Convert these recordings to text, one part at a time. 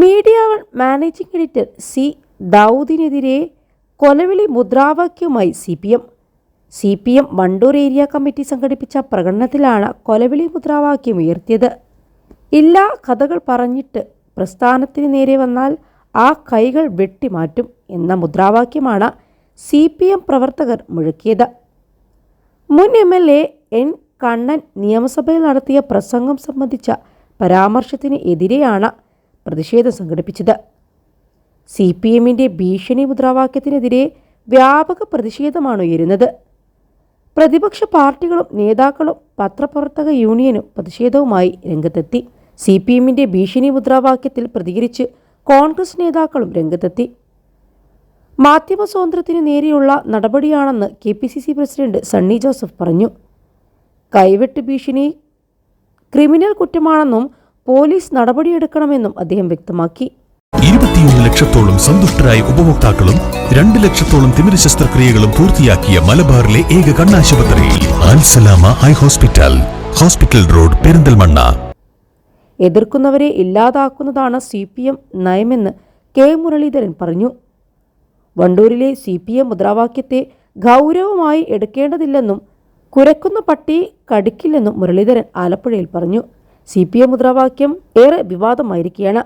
Media managing editor C ദൗദിനെതിരെ കൊലവിളി മുദ്രാവാക്യവുമായി C P M. C P M Wandoor area committee സംഘടിപ്പിച്ച പ്രകടനത്തിലാണ് കൊലവിളി മുദ്രാവാക്യം ഉയർത്തിയത്. ഇല്ലാ കഥകൾ പറഞ്ഞിട്ട് പ്രസ്ഥാനത്തിന് നേരെ വന്നാൽ ആ കൈകൾ വെട്ടിമാറ്റും എന്ന മുദ്രാവാക്യമാണ് സി പി എം പ്രവർത്തകർ മുഴക്കിയത്. മുൻ M L A N Kannan നിയമസഭയിൽ നടത്തിയ പ്രസംഗം സംബന്ധിച്ച പരാമർശത്തിന് എതിരെയാണ് പ്രതിഷേധം സംഘടിപ്പിച്ചത്. സി പി എമ്മിന്റെ ഭീഷണി മുദ്രാവാക്യത്തിനെതിരെ വ്യാപക പ്രതിഷേധമാണ് ഉയരുന്നത്. പ്രതിപക്ഷ പാർട്ടികളും നേതാക്കളും പത്രപ്രവർത്തക യൂണിയനും പ്രതിഷേധവുമായി രംഗത്തെത്തി. സി പി എമ്മിന്റെ ഭീഷണി മുദ്രാവാക്യത്തിൽ പ്രതികരിച്ച് കോൺഗ്രസ് നേതാക്കളും രംഗത്തെത്തി. മാധ്യമ സ്വാതന്ത്ര്യത്തിന് നേരെയുള്ള നടപടിയാണെന്ന് K P C C president Sunny Joseph പറഞ്ഞു. കൈവെട്ട് ഭീഷണി ക്രിമിനൽ കുറ്റമാണെന്നും പോലീസ് നടപടിയെടുക്കണമെന്നും അദ്ദേഹം വ്യക്തമാക്കി. ഇരുപത്തിയൊന്ന് ലക്ഷത്തോളം സന്തുഷ്ടരായ ഉപഭോക്താക്കളും രണ്ട് ലക്ഷത്തോളം തിമിര ശസ്ത്രക്രിയകളും പൂർത്തിയാക്കിയ മലബാറിലെ ഏക കണ്ണാശുപത്രി Alsalama eye hospital hospital road Perinthalmanna. എതിർക്കുന്നവരെ ഇല്ലാതാക്കുന്നതാണ് സി പി എം നയമെന്ന് കെ മുരളീധരൻ പറഞ്ഞു. വണ്ടൂരിലെ സി പി എം മുദ്രാവാക്യത്തെ ഗൗരവമായി എടുക്കേണ്ടതില്ലെന്നും കുരക്കുന്ന പട്ടി കടിക്കില്ലെന്നും മുരളീധരൻ ആലപ്പുഴയിൽ പറഞ്ഞു. സി പി എം മുദ്രാവാക്യം ഏറെ വിവാദമായിരിക്കുകയാണ്.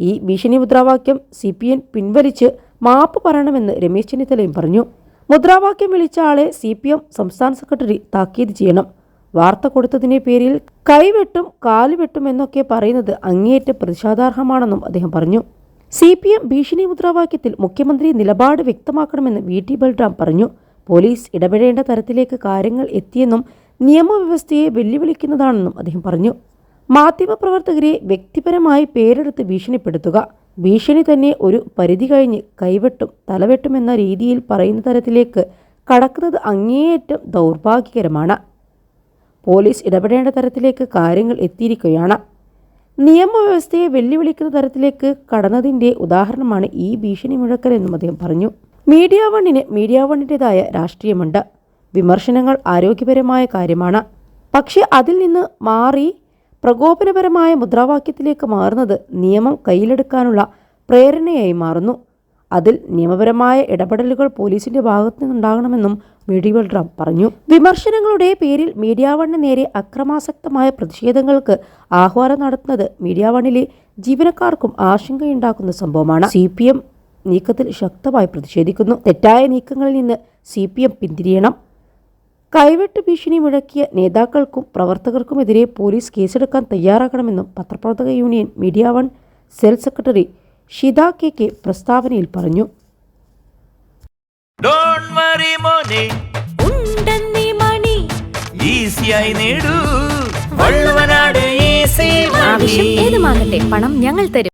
ഈ ഭീഷണി മുദ്രാവാക്യം സി പി എം പിൻവലിച്ച് മാപ്പ് പറയണമെന്ന് രമേശ് ചെന്നിത്തലയും പറഞ്ഞു. മുദ്രാവാക്യം വിളിച്ച ആളെ സി പി എം സംസ്ഥാന സെക്രട്ടറി താക്കീത് ചെയ്യണം. വാർത്ത കൊടുത്തതിന്റെ പേരിൽ കൈവെട്ടും കാലുവെട്ടും എന്നൊക്കെ പറയുന്നത് അങ്ങേയറ്റ പ്രതിഷേധാർഹമാണെന്നും അദ്ദേഹം പറഞ്ഞു. സി പി എം ഭീഷണി മുദ്രാവാക്യത്തിൽ മുഖ്യമന്ത്രി നിലപാട് വ്യക്തമാക്കണമെന്ന് വി ടി ബൽറാം പറഞ്ഞു. പോലീസ് ഇടപെടേണ്ട തരത്തിലേക്ക് കാര്യങ്ങൾ എത്തിയെന്നും നിയമവ്യവസ്ഥയെ വെല്ലുവിളിക്കുന്നതാണെന്നും അദ്ദേഹം പറഞ്ഞു. മാധ്യമപ്രവർത്തകരെ വ്യക്തിപരമായി പേരെടുത്ത് ഭീഷണിപ്പെടുത്തുക. ഭീഷണി തന്നെ ഒരു പരിധി കഴിഞ്ഞ് കൈവെട്ടും തലവെട്ടുമെന്ന രീതിയിൽ പറയുന്ന തരത്തിലേക്ക് കടക്കുന്നത് അങ്ങേയറ്റം ദൗർഭാഗ്യകരമാണ്. പോലീസ് ഇടപെടേണ്ട തരത്തിലേക്ക് കാര്യങ്ങൾ എത്തിയിരിക്കുകയാണ്. നിയമവ്യവസ്ഥയെ വെല്ലുവിളിക്കുന്ന തരത്തിലേക്ക് കടന്നതിന്റെ ഉദാഹരണമാണ് ഈ ഭീഷണി മുഴക്കലെന്നും അദ്ദേഹം പറഞ്ഞു. മീഡിയ വണ്ണിന് മീഡിയ വണ്ണിന്റെതായ രാഷ്ട്രീയമുണ്ട്. വിമർശനങ്ങൾ ആരോഗ്യപരമായ കാര്യമാണ്. പക്ഷേ അതിൽ നിന്ന് മാറി പ്രകോപനപരമായ മുദ്രാവാക്യത്തിലേക്ക് മാറുന്നത് നിയമം കയ്യിലെടുക്കാനുള്ള പ്രേരണയായി മാറുന്നു. അതിൽ നിയമപരമായ ഇടപെടലുകൾ പോലീസിന്റെ ഭാഗത്തു നിന്നുണ്ടാകണമെന്നും മീഡിയ ബൽറാം പറഞ്ഞു. വിമർശനങ്ങളുടെ പേരിൽ മീഡിയ വണ്ണിന് നേരെ അക്രമാസക്തമായ പ്രതിഷേധങ്ങൾക്ക് ആഹ്വാനം നടത്തുന്നത് മീഡിയ വണ്ണിലെ ജീവനക്കാർക്കും ആശങ്കയുണ്ടാക്കുന്ന സംഭവമാണ്. സി പി എം നീക്കത്തിൽ ശക്തമായി പ്രതിഷേധിക്കുന്നു. തെറ്റായ നീക്കങ്ങളിൽ നിന്ന് സി പി എം പിന്തിരിയണം. കൈവെട്ട് ഭീഷണി മുഴക്കിയ നേതാക്കൾക്കും പ്രവർത്തകർക്കുമെതിരെ പോലീസ് കേസെടുക്കാൻ തയ്യാറാകണമെന്നും പത്രപ്രവർത്തക union media one cell secretary Shitha K K പ്രസ്താവനയിൽ പറഞ്ഞു. ഏതുമാകട്ടെ പണം ഞങ്ങൾ തരും.